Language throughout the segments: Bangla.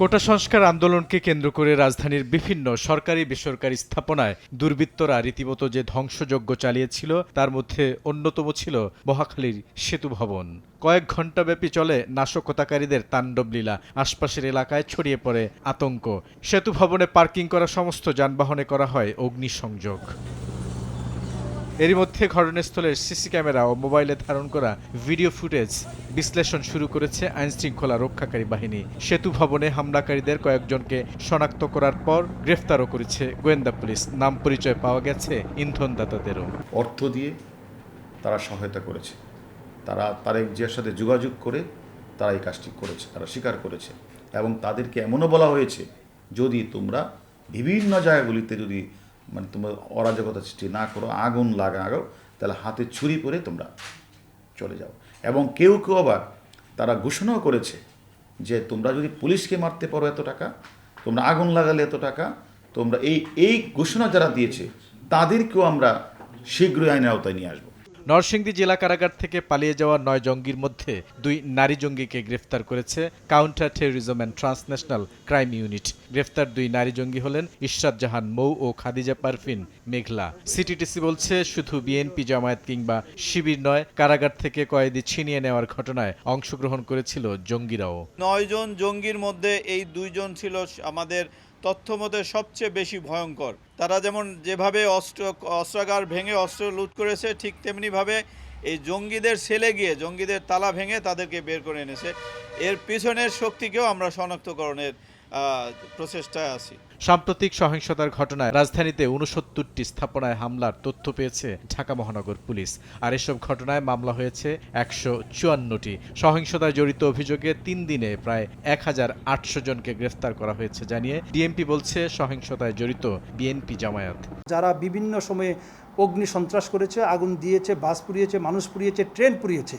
কোটা সংস্কার আন্দোলনকে কেন্দ্র করে রাজধানীর বিভিন্ন সরকারি বেসরকারি স্থাপনায় দুর্বৃত্তরা রীতিমতো যে ধ্বংসযজ্ঞ চালিয়েছিল, তার মধ্যে অন্যতম ছিল মহাখালীর সেতু ভবন। কয়েক ঘণ্টাব্যাপী চলে নাশকতাকারীদের তাণ্ডবলীলা আশপাশের এলাকায় ছড়িয়ে পড়ে আতঙ্ক। সেতু ভবনে পার্কিং করা সমস্ত যানবাহনে করা হয় অগ্নিসংযোগ। এরই মধ্যে ঘটনাস্থলের সিসি ক্যামেরা ও মোবাইলে ধারণ করা ভিডিও ফুটেজ বিশ্লেষণ শুরু করেছে আইনশৃঙ্খলা রক্ষাকারী বাহিনী। সেতু ভবনে হামলাকারীদের কয়েকজনকে শনাক্ত করার পর গ্রেফতারও করেছে গোয়েন্দা পুলিশ। নাম পরিচয় পাওয়া গেছে ইন্ধনদাতাদেরও। অর্থ দিয়ে তারা সহায়তা করেছে। তারা তারেক জিয়ার সাথে যোগাযোগ করে তারা এই কাজটি করেছে, তারা স্বীকার করেছে এবং তাদেরকে এমনও বলা হয়েছে, যদি তোমরা বিভিন্ন জায়গাগুলিতে যদি মানে তোমরা অরাজকতা সৃষ্টি না করো, আগুন লাগাও তাহলে হাতে ছুরি করে তোমরা চলে যাও। এবং কেউ কেউ আবার তারা ঘোষণাও করেছে যে তোমরা যদি পুলিশকে মারতে পারো এত টাকা, তোমরা আগুন লাগালে এত টাকা, তোমরা এই এই ঘোষণা যারা দিয়েছে, তাদেরকেও আমরা শীঘ্রই আইনের আওতায় নিয়ে আসব। নরসিংদী জেলা কারাগার থেকে পালিয়ে যাওয়া নয় জঙ্গির মধ্যে দুই নারী জঙ্গিকে গ্রেফতার করেছে counter terrorism and transnational crime unit. গ্রেফতার দুই নারী জঙ্গি হলেন ইশরাত জাহান মৌ ও খাদিজা পারফিন মেঘলা। সিটিটিসি বলছে, শুধু বিএনপি জামায়াত কিংবা শিবির নয়, কারাগার থেকে কয়েদি ছিনিয়ে নেওয়ার ঘটনায় অংশগ্রহণ করেছিল জঙ্গিরাও। নয়জন জঙ্গির মধ্যে এই দুইজন ছিল আমাদের তথ্য মতে সবচেয়ে বেশি ভয়ঙ্কর। তারা যেমন যেভাবে অস্ত্র, অস্ত্রাগার ভেঙে অস্ত্র লুট করেছে, ঠিক তেমনিভাবে এই জঙ্গিদের ছেলে গিয়ে, জঙ্গিদের তালা ভেঙে তাদেরকে বের করে এনেছে। এর পিছনের শক্তিকেও আমরা শনাক্তকরণের প্রচেষ্টায় আছি। সাম্প্রতিক সহিংসতার ঘটনায় রাজধানীতে উনসত্তরটি স্থাপনায় হামলার তথ্য পেয়েছে ঢাকা মহানগর পুলিশ। আর এসব ঘটনায় মামলা হয়েছে একশো চুয়ান্নটি। সহিংসতায় জড়িত অভিযোগে তিন দিনে প্রায় এক হাজার আটশো জনকে গ্রেফতার করা হয়েছে জানিয়ে ডিএমপি বলছে সহিংসতায় জড়িত বিএনপি জামায়াত। যারা বিভিন্ন সময়ে অগ্নি সন্ত্রাস করেছে আগুন দিয়েছে বাস পুড়িয়েছে মানুষ পুড়িয়েছে ট্রেন পুড়িয়েছে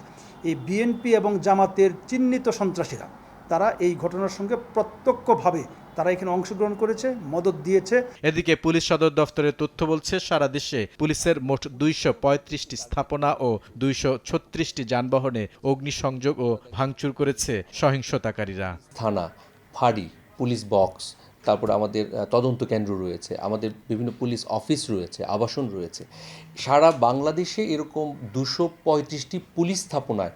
এই বিএনপি এবং জামাতের চিহ্নিত সন্ত্রাসীরা তারা এই ঘটনার সঙ্গে প্রত্যক্ষভাবে তারা এখানে অংশগ্রহণ করেছে মদত দিয়েছে। এদিকে পুলিশ সদর দফতরের তথ্য বলছে সারা দেশে পুলিশের মোট দুইশো পঁয়ত্রিশটি স্থাপনা ও দুইশো ছত্রিশটি যানবাহনে অগ্নিসংযোগ ও ভাঙচুর করেছে সহিংসতাকারীরা। থানা ফাড়ি পুলিশ বক্স তারপর আমাদের তদন্ত কেন্দ্র রয়েছে, আমাদের বিভিন্ন পুলিশ অফিস রয়েছে, আবাসন রয়েছে। সারা বাংলাদেশে এরকম দুশো পঁয়ত্রিশটি পুলিশ স্থাপনায়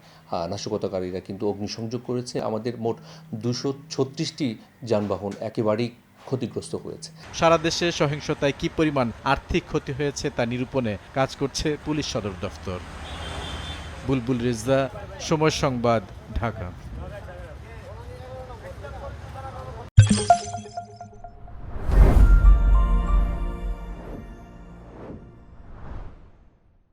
নাশকতাকারীরা কিন্তু অগ্নিসংযোগ করেছে। আমাদের মোট দুশো ছত্রিশটি যানবাহন একেবারেই ক্ষতিগ্রস্ত হয়েছে। সারা দেশে সহিংসতায় কি পরিমাণ আর্থিক ক্ষতি হয়েছে তা নিরূপণে কাজ করছে পুলিশ সদর দফতর। বুলবুল রেজা সময় সংবাদ, ঢাকা।